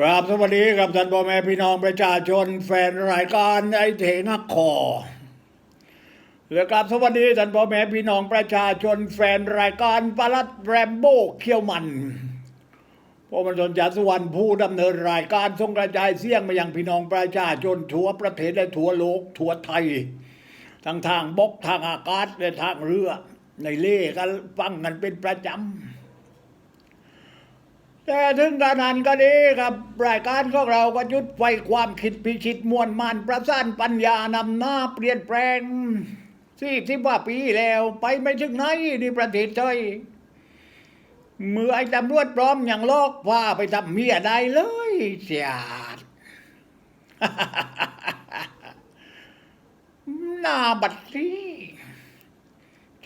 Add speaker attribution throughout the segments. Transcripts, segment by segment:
Speaker 1: ครับสวัสดีครับท่านพ่อแม่พี่น้องประชาชน แฟนรายการไอเทนักคอและครับสวัสดีท่านพ่อแม่พี่น้องประชาชน แฟนรายการปลัดแรมโบ้เขี้ยวมันผมมันสนจากสุวรรณผู้ดำเนินรายการทรงกระจายเสียงมายังพี่น้องประชาชนทั่วประเทศและทั่วโลกทั่วไทยทั้งทางบกทางอากาศและทางเรือ ในเล่กันฟังกันเป็นประจำ แต่ถึงกระนั้นก็ดีครับ รายการของเราก็ยุดไฟความคิดพิชิตมวลมานประสานปัญญานำหน้าเปลี่ยนแปลงสี่สิบกว่าปีแล้วไปไม่ถึงไหนในประเทศไทยเมื่อไอ้ตำรวจปลอมอย่างลอกพาไปทำเมียได้เลยเสียดหน้าบัดซี่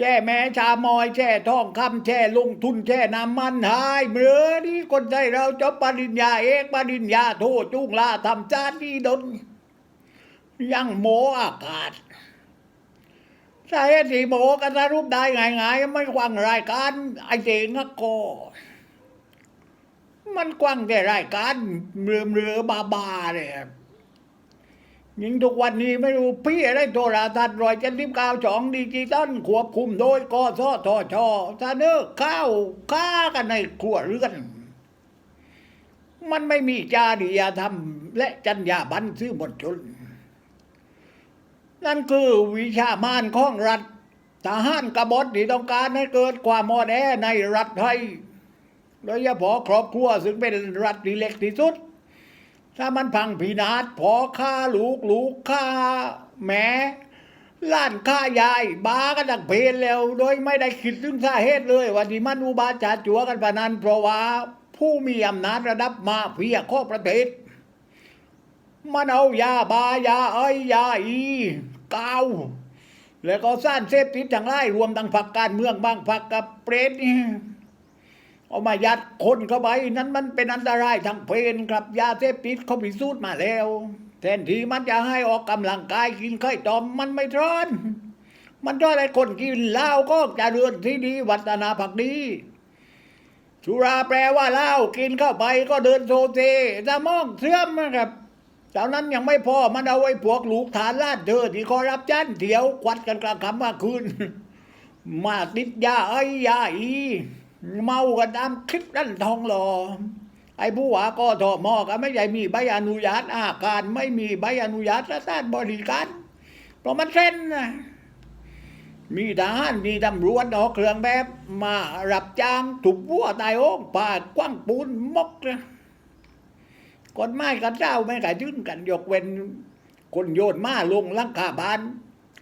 Speaker 1: แช่แม่ชามอยแช่ทองคำแช่ลงทุนแช่น้ำมันหายเมื่อนี้คนไทยเราจบปริญญาเอกปริญญาโทจุงลาทำจาที่ดนยังโมอากาศใช่ที่โมกันรุปได้ง่ายๆไม่กว้างรายการไอเจงกก็มันกว้างแต่รายการเรือเรือบาบาเนี่ย ยิ่งทุกวันนี้ไม่รู้พี่อะไรโทรทัศน์รอยเจ็ดสิบเก้าช่องดิจิตอลควบคุมโดยกสทชถ้าเนื้อข้าวค้ากันในครัวเรือน มันไม่มีจาริยธรรม และจรรยาบรรณซื่อมวลชนนั่นคือวิชามานของรัฐทหารกบฏที่ต้องการให้เกิดความมอแอในรัฐไทยโดยเฉพาะครอบครัวซึ่งเป็นรัฐที่เล็กที่สุด ถ้ามันพังพินาศพอฆ่าลูกลูกฆ่าแม่ล้านฆ่ายายบากันดักเพลนแล้ว โดยไม่ได้คิดถึงสาเหตุเลยว่าที่มันอุบาจาจัวกันปานนั้นเพราะว่า ผู้มีอำนาจระดับมาเพียข้อประเทศมันเอายาบายาไอยาอีกาวแล้วก็สร้างเสพติดทั้งหลายรวมทั้งผักการเมืองบางผักกับเปรตนี่ เอามายัดคนเข้าไป นั้นมันเป็นอันตรายทางเพนครับยาเสพติดเขาพิสูจน์มาแล้ว แทนที่มันจะให้ออกกำลังกายกินไข่ตอมมันไม่ร้อน มันร้อนไอ้คนกินเหล้าก็จะเรือนที่ดีวัฒนาผักดีสุราแปลว่าเหล้ากินเข้าไปก็เดินโซเซสมองเสื่อมนะครับจากนั้นยังไม่พอมันเอาไว้พวกลูกฐานลาดเธอที่คอรับจันเถียวควัดกันกลางค่ำกลางคืนมาติดยาไอ้ยาอี เมากันตามคลิปนั่นทองหลอไอ้ผู้ว่าก็ทอมอก็ไม่ใช่มีใบอนุญาตอาการไม่มีใบอนุญาตสถานบริการเพราะมันเส้นนะมีทหารมีตำรวจออกเครื่องแบบมารับจ้างถูกวัวตายโอ้งป่ากว้างปูนมกนะกฎหมายกันเจ้าไม่กระยื่นกันยกเว้นคนโยนมาลงลังคาบาน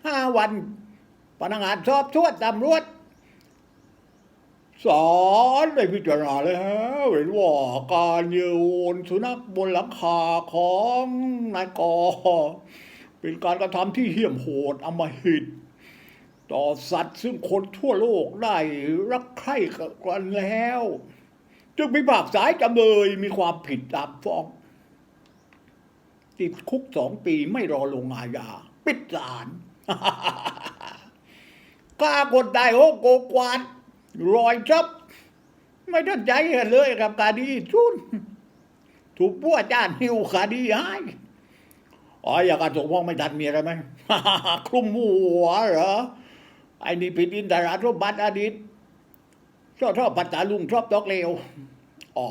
Speaker 1: ห้าวันพนักงานสอบสวนตำรวจ สอนได้พิจารณาแล้วเห็นว่าการโยนสุนัขบนหลังคาของนายกอเป็นการกระทำที่เหี้ยมโหดอำมหิต ต่อสัตว์ซึ่งคนทั่วโลกได้รักใคร่กันแล้ว จึงพิพากษาให้จำเลยมีความผิดตามฟ้อง ติดคุกสองปีไม่รอลงอาญา ปิดศาลกล้ากดได้โอ้โกกวาด รอยจับ ไม่ทันใจกันเลยกับคดีชุนถูกพัวจ้านหิวคดีให้อ๋ออยากการส่งพ้องไม่ทันมีอะไรไหมคลุมหัวเหรอไอ้นี่ผิดอินทราสมบัติอดีตชอบชอบปัตตาลุงชอบตอกเลวอ๋อ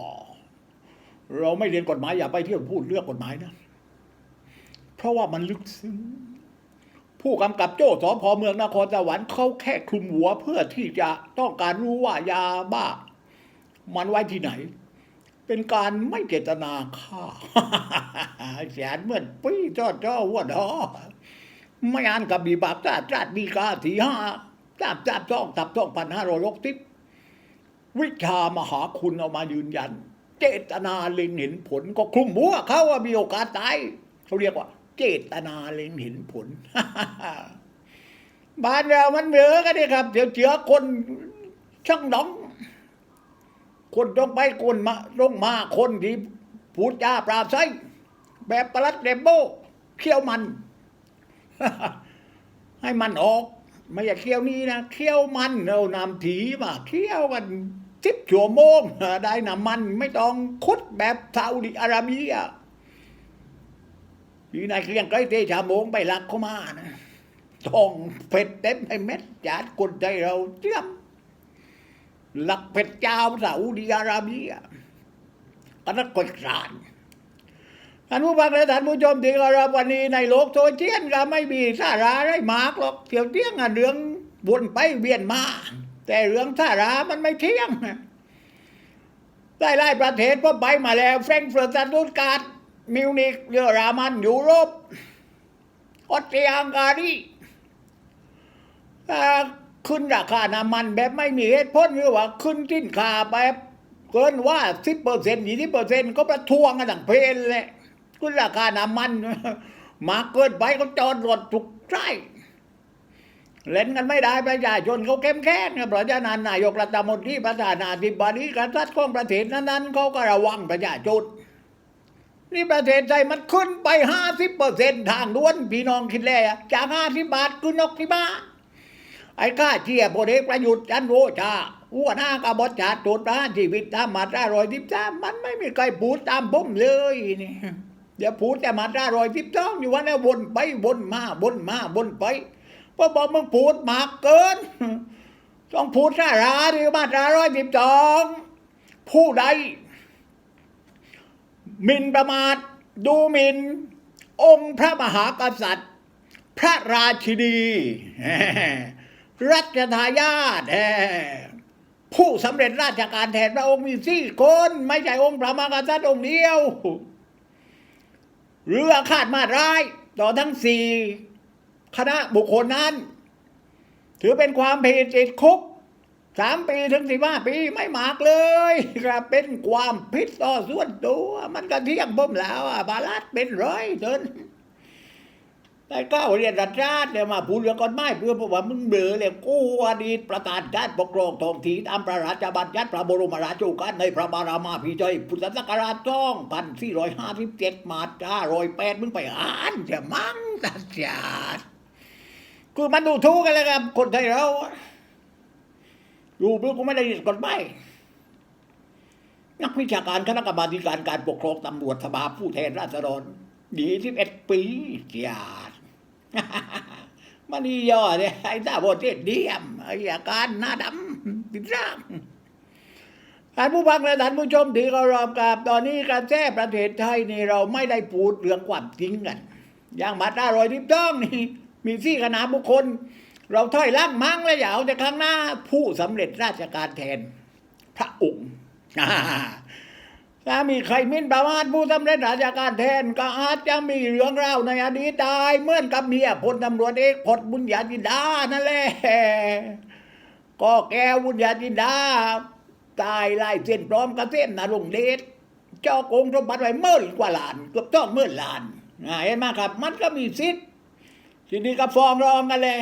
Speaker 1: เราไม่เรียนกฎหมายอย่าไปเที่ยวพูดเรื่องกฎหมายนะ เพราะว่ามันลึกซึ้ง ผู้กำกับโจ้สพเมืองนครสวรรค์เขาแค่คลุมหัวเพื่อที่จะต้องการรู้ว่ายาบ้า มันไว้ที่ไหน เป็นการไม่เจตนาฆ่าแสนเหมือนปี้จอดจ้อวัวดอไม่อ่านกับบีบาปจ้าจ้าดีกาทีห้าจ้าจ้าจ้องตับจ้องพันห้าร้อยลกทิศวิชามหาคุณเอามายืนยัน เจตนาเล็งเห็นผลก็คลุมหัวเขาว่ามีโอกาสตายเขาเรียกว่า เจตนาเล็งเห็นผล บ้านเรามันเหลือกันนี่ครับเดี๋ยวเจือคนช่างดอง คนต้องไปคนมาลงมาคนที่พูดจาปราบไซแบบประลัดเรมโบ้เขี้ยวมัน ให้มันออก ไม่ใช่เขี้ยวนี้นะเขี้ยวมันเรานำถีมาเขี้ยวกันจสิบชั่วโมงได้น้ำมันไม่ต้องคุดแบบซาอุดิอาระเบีย พี่นายเกรียงไกรเตชะโมงไปลักเข้ามานะต้องเผ็ดเต็มให้เม็ดจาดคนใจเราเจียมหลักเผ็ดเจ้าซาอุดิอาระเบียก็นักกดกรานท่านผู้ฟังและท่านผู้ชมที่เคารพวันนี้ในโลกโซเชียลก็ไม่มีสาระไรมากหรอกเที่ยวเที่ยงอะเรื่องวนไปเวียนมา แต่เรื่องสาระมันไม่เที่ยงหลายๆประเทศก็ไปมาแล้วแฟรงก์เฟิร์ตสตุตการ์ด มิวนิกเยอรมันยุโรปออสเตรียฮังการีขึ้นราคาน้ำมันแบบไม่มีเหตุผลหรือว่าขึ้นสินค้าแบบเกินว่าสิบเปอร์เซ็นต์ยี่สิบเปอร์เซ็นต์ก็ประท้วงกันทั้งเพลนเลยขึ้นราคาน้ำมัน มาเกินไปก็จอดรถทุกไร่เล่นกันไม่ได้ประชาชนเขาเข้มแข็งนะเพราะฉะนั้นนายกรัฐมนตรีประธานาธิบดีกษัตริย์ของประเทศนั้นๆเขาก็ระวังประชาชน นี่ประเทศไทยมันขึ้นไปห้าสิบเปอร์เซ็นทางด้วนพี่น้องคิดแล้วอะจากห้าสิบบาทขึ้นกที่บ้าไอ้ข้าเชียร์พลเอกประยุทธ์จันทร์โอชาอ้วนหน้ากบฏชาติตูดประหารชีวิตตามมาตราร้อยทิบสามมันไม่มีใครพูดตามผมเลยนี่เดี๋ยวพูดแต่มาตราร้อยทิบสองอยู่วันนี้วนไปวนมาวนมาวนไปเพราะบอกมึงพูดมากเกิน ต้องพูดสาระหรือมาตราร้อยทิบสองผู้ใด หมินประมาท ดูหมินองค์พระมหากษัตริย์ พระราชินี รัชทายาทผู้สำเร็จราชการแทนพระองค์มีสี่คน ไม่ใช่องค์พระมหากษัตริย์องค์เดียว เรือคาดมาร้าย ต่อทั้งสี่คณะบุคคลนั้น ถือเป็นความผิดติดคุก สามปีถึงสิบห้าปีไม่หมากเลยครับเป็นความผิดต่อส่วนตัว มันก็เที่ยงบ่มแล้วอะบาลัดเป็นร้อยเดินแต่ก็เรียนรัฐราชเนี่ยมาพูดเรื่องกฎหมายเพื่อบอกว่ามึงเบื่อเลยกูอดีตประธานการปกครองท้องถิ่นตามพระราชบัญญัติพระบรมราชโชกาสในพระบารามาพิจัยพุทธศักราชช่องพันสี่ร้อยห้าสิบเจ็ดมาตราร้อยแปดมึงไปอ่านจะมั่งตัดจาดคือมันดูถูกกันเลยครับคนไทยเรา รูปก็ไม่ได้กฎหมายนักวิชาการคณะกรรมาการการปกครองตำรวจสภาผู้แทนราษฎรดีที่เอ็ดปีเจียดมันนี่ย่อเนี่ยไอ้ตาโบเทศเดียมไอ้อาการหน้าดำติดร่างท่านผู้ฟังและท่านผู้ชมที่เคารพกับตอนนี้กระแสประเทศไทยนี่เราไม่ได้พูดเรื่องความจริงกัน อย่างมาตราร้อยทิพย์ต้องนี่มีสี่คณะบุคคล เราถอยล่างมั่งและอย่าเอาแต่ข้างหน้า ผู้สำเร็จราชการแทน พระองค์ถ้ามีใครมินประมาทผู้สำเร็จราชการแทน ก็อาจจะมีเรื่องราวในอดีตได้เหมื่อนกับเมียพลตำรวจเอกพลบุญญาจินดานั่นแหละก็แก้วบุญญาจินดา ตายไล่เส้นพร้อมกับเส้นนรงเดชเจ้าโกงสมบัติไว้เมื่อกว่าล้านเกือบต้องเมื่อล้านอ่าเห็นไหมครับ มันก็มีสิทธิ์ทีนี้ก็ฟ้องร้องกันเลย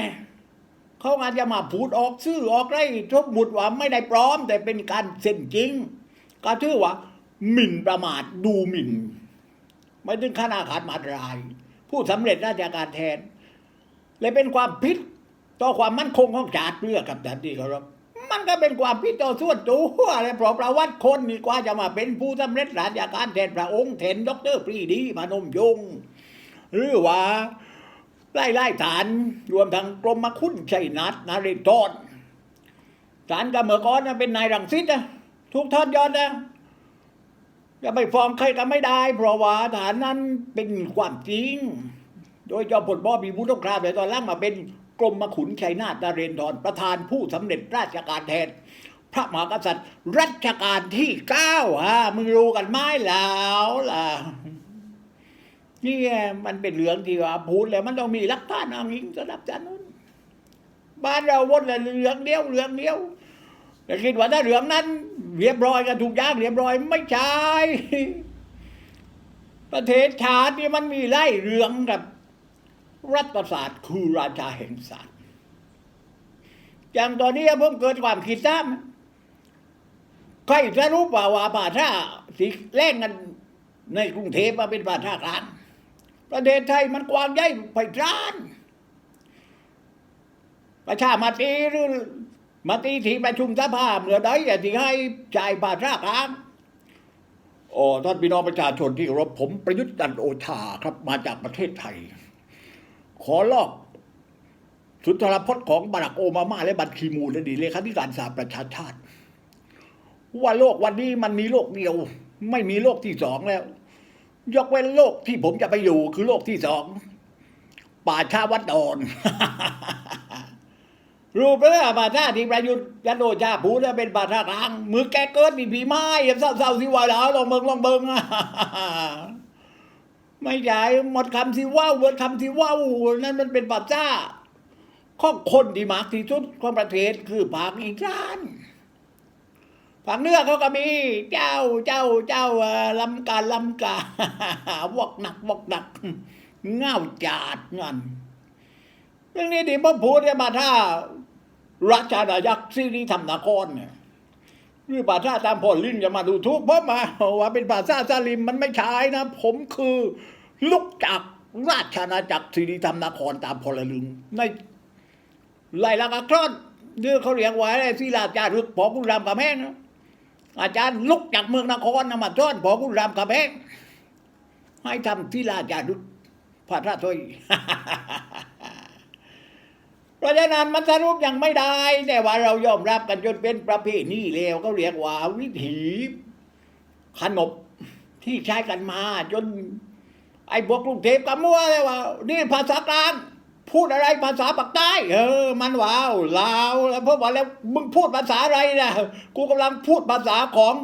Speaker 1: เขาอาจจะมาพูดออกชื่อออกไรทบบุตรว่าไม่ได้ปลอม แต่เป็นการเซ็นจริง ก็ชื่อว่าหมิ่นประมาทดูหมิ่น ไม่ถึงขนาดขาดมาตราย ผู้สำเร็จราชการแทน เลยเป็นความผิดต่อความมั่นคงของชาติเพื่อกับทันทีครับมันก็เป็นความผิดต่อส่วนตัวอะไรเพราะประวัติคนนี่กว่าจะมาเป็นผู้สำเร็จราชการแทนพระองค์แทนดอกเตอรปรีดีมานมยงหรือว่า ไล่ไล่ฐานรวมทั้งกรมคุณชัยนัทนาริทอนฐานกับเมื่อก่อนเป็นนายรังสิตนะถูกทอดยอดนะจะไปฟ้องใครก็ไม่ได้ เพราะว่าฐานนั้นเป็นความจริง โดยจอมพลบอบีบุตรคราบเลยตอนล่างมาเป็นกรมขุนชัยนาทนาเรนทรประธานผู้สำเร็จราชการแทน พระมหากษัตริย์รัชกาลที่เก้าฮะมึงรู้กันไหมแล้วล่ะ นี่มันเป็นเหลืองที่ว่าพูดแล้วมันต้องมีหลักฐานอ้างอิงสำหรับจานุนบ้านเราวนแต่เหลืองเดียวเหลืองเดียวแต่คิดว่าถ้าเหลืองนั้น เรียบร้อยกันถูกยางเรียบร้อยไม่ใช่ประเทศชาตินี่มันมีไล่เหลืองกับ รัฐศาสตร์คือราชาแห่งศาสตร์อย่างตอนนี้ผมเกิดความคิดซ้ำใครจะรู้ป่าว่าป่าท่าสีแล่งกันในกรุงเทพมาเป็นป่าท่ากลาง ประเทศไทยมันกว้างใหญ่ไพศาลประชามาตีหรือมาตีที่ประชุมสภาเหมือใดอย่าที่ให้จ่ายบาทรากลางโอ้ท่านพี่น้องประชาชนที่รบผมประยุทธ์จันโอชาครับมาจากประเทศไทย ขอลอกสุนทรพจน์ของบารักโอบามาและบัตคีมูลและดีเลขาธิการสาประชาชาติ ว่าโลกวันนี้มันมีโลกเดียว ไม่มีโลกที่สองแล้ว ยกเว้นโลกที่ผมจะไปอยู่คือโลกที่สอง ป่าชาวัดดอน รูปเรื่ป่าชาที่ประยุทธ์ยันโดชาผูนเป็นป่าชาร้าง มือแกเกิดมีผีไม้ยังเศร้าๆสิว่าแล้วลองเบิงลองเบิงไม่ใช่หมดคำสิว่าเวิร์ดคำสิว่านั่นมันเป็นป่าชาข้อคนที่มากที่สุดของประเทศคือภาคอีสาน ผักเนื้อเขาก็มี เจ้าเจ้าเจ้าลำกาลำกาวกหนักวกหนักเง่าจาดเงันเรื่องนี้ดิพ่อพูดเนี่ยมาถ้าราชนายักษ์ซีรีทำนครเนี่ยหรือภาษาตามพอลิ้นจะมาดูทุกเพราะมาว่าเป็นภาษาซาลิมมันไม่ใช่นะ ผมคือลูกจากราชนาจักรสิริธรรมนครตามพลลึงในลายลักอักรอนเนื่อเขาเรียกว่าอะไรศิลาจารึกพอคุณรามกับแม่นะ อาจารย์ลุกจากเมืองนครนมาจ้อนบอกคุณรามกระแบงให้ทำที่ลาจารุพระราตุยเพราะฉะนั้นมันสรุปยังไม่ได้ แต่ว่าเรายอมรับกันจนเป็นประเพณีแล้วก็เรียกว่าวิถีขนบที่ใช้กันมา จน ไอ้พวกกรุงเทพก็มั่วเลยว่า นี่ภาษากลาง พูดอะไรภาษาปากใต้เออ มันว้าวลาวแล้วพ่กว่าแล้วมึงพูดภาษาอะไรนะกูกำลังพูดภาษาของ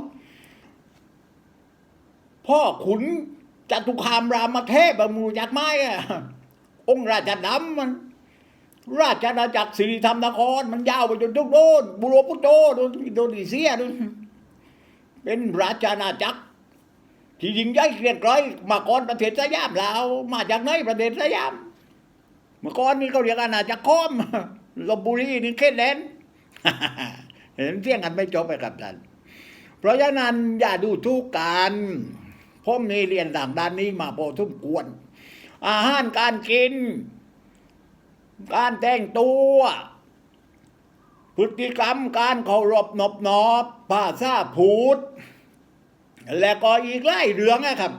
Speaker 1: พ่อขุนจตุคามรามเทพบมูจักไม้อะองค์ราชดำมัน ราชอาณาจักรสิริธรรมนคร มันยาวไปจนทุกโน้นบุโรพุโตโดนโดนดิเซียนเป็นราชอาณาจักร ที่ยิ่งใหญ่เกลียดร้อยมาก่อนประเทศสยามลาวมาจากไหนประเทศสยาม เมื่อก่อนนี่เขาเรียกอาณาจักรคอมลบบุรีนี่เขตแดนเห็นเที่ยงกันไม่จบไปกับท่านเพราะฉะนั้นอย่าดูทุกการผมนี่เรียนต่างด้านนี้มาพอทุ่มกวนอาหารการกิน การแต่งตัว พฤติกรรมการเคารพนบนอบภาษาพูด และก็อีกไล่เรื่องนะครับ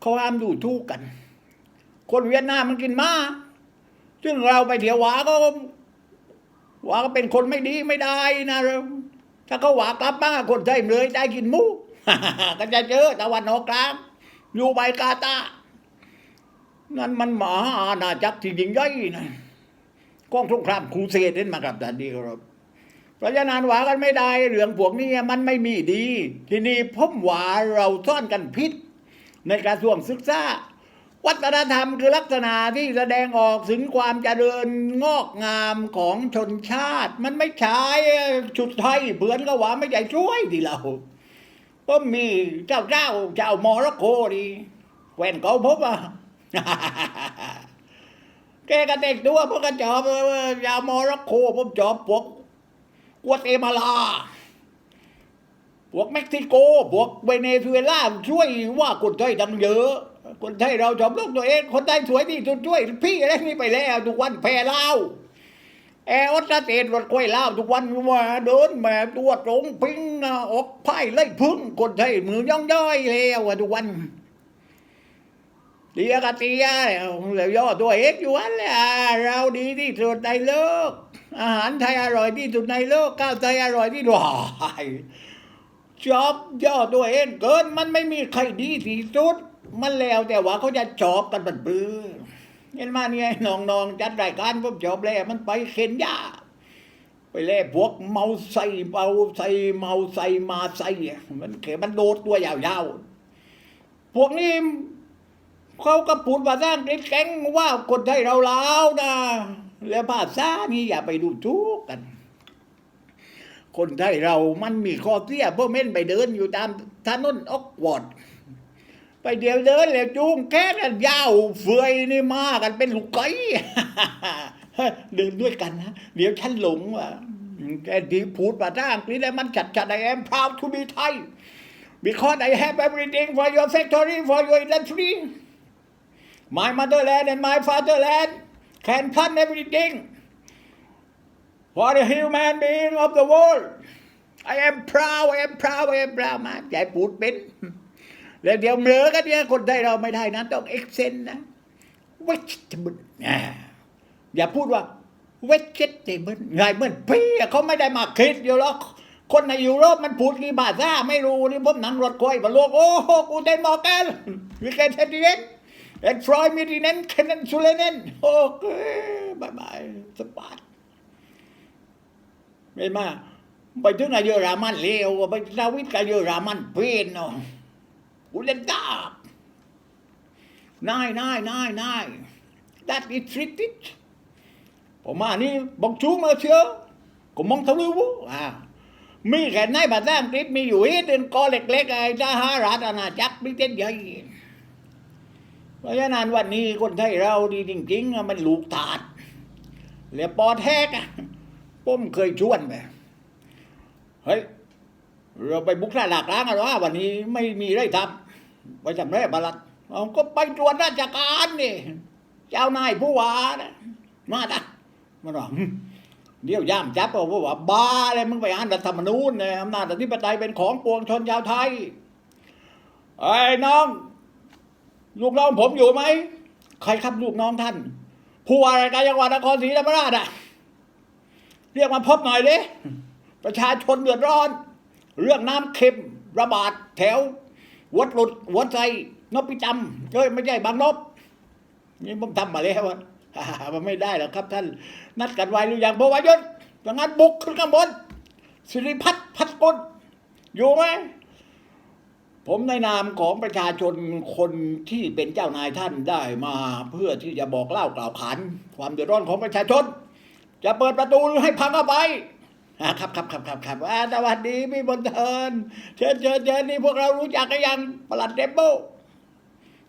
Speaker 1: เขาห้ามดูทุกกัน คนเวียดนามมันกินมาซึ่งเราไปเถียวหวาก็หวาก็เป็นคนไม่ดีไม่ได้นะถ้าเขาหวากลับบ้าคนไทยเลยได้กินมูก็จะเจอตะวันออกกลางอยู่ใบกาตานั่นมันหมาอาณาจักรที่ยิ่งใหญ่นะกองสงครามครูเสดเล่นมากับดันดีครับเพราะฉะนานหวากันไม่ได้เรื่องพวกนี้มันไม่มีดี ที่นี่พมหวาเราซ่อนกันพิษในการะทรวงศึกษา วัฒนธรรมคือลักษณะที่แสดงออกถึงความเจริญงอกงามของชนชาติ มันไม่ใช่ชุดไทยเผือนก็ว่าไม่ใช่ช่วยดีเราก็มีเจ้าเจ้าเจ้ามอร็อกโกดีแหวนเขาพบอะแกก็เด็กด้วยพวกกันจอบยาวมอร็อกโกผมจอบพวกกัวเตมาลาพวกเม็กซิโกพวกเวเนซุเอลาช่วยว่าคนไทยดังเยอะ คนไทยเราชอบลูกตัวเองคนไทยสวยที่สุดช่วย พี่อะไรนี่ไปแล้ว ทุกวันแพ่เล่าแอร์ออสเตรรถกล้วยเล่าทุกวันมาเดินแมาตัวตรงพิงออกไพ่ไล่พึ่งคนไทยมือย่องย่อยแล้วทุกวันเดียกเตียแล้วย่อตัวเอกอยู่วันแหละเราดีที่สุดในโลก อาหารไทยอร่อยที่สุดในโลกข้าวไทยอร่อยที่สุดชอบย่อตัวเองเกินมันไม่มีใครดีที่สุด มันแล้วแต่ว่าเขาจะจอบกันบัดบื้อเห็นมาเนี่ยน้องๆจัดรายการผมจอบแล้วมันไปเข็นยาไปแล่พวกเมาใส่เมาใส่เมาใส่มาใส่มันเขมันโดดตัวยาวๆ พวกนี้เขาก็พูดภาษาอังแข็งว่าคนไทยเราล้านะ แล้วภาษานี่อย่าไปดูทุกกัน คนไทยเรามันมีข้อเสียพวกเม่นไปเดินอยู่ตามถนนออกวอด ไปเดี๋ยวเดินแล้วจูงแค่กันยาวเฟยนี่มากันเป็นลูกไก่เดินด้วยกันนะเดี๋ยวฉันหลงว่ะแกดีพูดภาษาอังกฤษแล้วมันจัดจัดไอแอมพราวทูบีไทย because I have everything for your factory for your industry my motherland and my fatherland can plan everything for the human being of the world I am proud I am proud I am proud มาใจพูดเป็น แล้วเดี๋ยวเหลือกันเนี่ยคนไทยเราไม่ได้นะต้องเอ็กเซนนะ vegetable อ่าอย่าพูดว่า vegetable ไงเหมือนพี่เขาไม่ได้มาคิดอยู่หรอกคนในยุโรปมันพูดกี่ภาษาไม่รู้นี่ผมนั่งรถควยบนโลกโอ้โหกูเต้นมอกันวิกเกตเทเดนเอ็นฟรอยมิดิเนนเคนนซูเลเนนโอเคบายบายสปาร์ตไม่มาไปถึงอายุรามันเลวไปดาวิดกับอายุรามันเป็นเนาะ กูเล่นดาบนายนายนายนาย that is tricky ผมมานี่บอกชูมาเชียวก็มองทะลุอ่ามีแค่ในภาษาอังกฤษมีอยู่อีกหนึ่งกอเล็กๆไอ้ทหาราชอาณาจักรไม่เต้นใหญ่เพราะฉะนั้นวันนี้คนไทยเราดีจริงๆอะมันลูกถาดแล้วปอแทกอะผมเคยชวนไปเฮ้ย เราไปบุกท่าหลากล้างกันว่าวันนี้ไม่มีไรทำไปทำไรบาลัดเอาก็ไปตรวจราชการนี่เจ้านายผู้ว่านะมาตะมาหรอกเดี๋ยวย่ามจับเอาผู้ว่าบ้าเลยมึงไปอ่านรัฐธรรมนูญเนี่ยอำนาจอธิปไตยเป็นของปวงชนชาวไทยไอ้น้อง ลูกน้องผมอยู่ไหมใครครับลูกน้องท่าน ผู้ว่าราชการจังหวัดนครศรีธรรมราชอะเรียกมาพบหน่อยดิประชาชนเดือดร้อน เรื่องน้ำเค็มระบาดแถววัดหลุดหัวใจนบพิจำเอ้ยไม่ใช่บางนบนี่ผมทำมาแล้วอะมันไม่ได้หรอกครับท่าน นัดกันไว้หรือยังพวายศอย่างนั้นบุกขึ้นข้างบนสิริพัฒน์พัฒกุลอยู่ไหมผมในนามของประชาชนคนที่เป็นเจ้านายท่านได้มาเพื่อที่จะบอกเล่ากล่าวขานความเดือดร้อนของประชาชน จะเปิดประตูให้พังเข้าไป ครับครับครับครับครับอ่าสวัสดีพี่บนเทินเชิญเชิญเชิญนี่พวกเรารู้จักกันยังประหลัดเดบโบ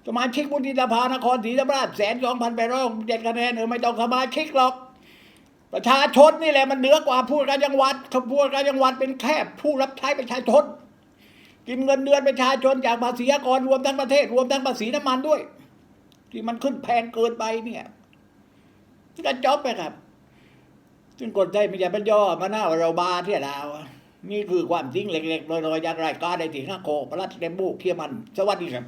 Speaker 1: สมาชิกวุฒิสภานครศรีธรรมราชแสนสองพันแปดร้อยเจ็ดคะแนนเออไม่ต้องสมาชิกหรอก ประชาชนนี่แหละมันเหนือกว่าผู้การจังหวัดขบวนการจังหวัดเป็นแค่ผู้รับใช้ประชาชนกินเงินเดือนประชาชนจากภาษีกรรวมทั้งประเทศ รวมทั้งภาษีน้ำมันด้วย ที่มันขึ้นแพงเกินไปเนี่ยก็จบไปครับ ซึ่งคนไทยม่ใช่บรรย่อมาหน้าวาเราบาเที่ยดาวนี่คือความจริงเล็กๆลอยๆจากรายการในถิ่นข้าโคพระราชเดมบุกเทียมัน สวัสดีครับ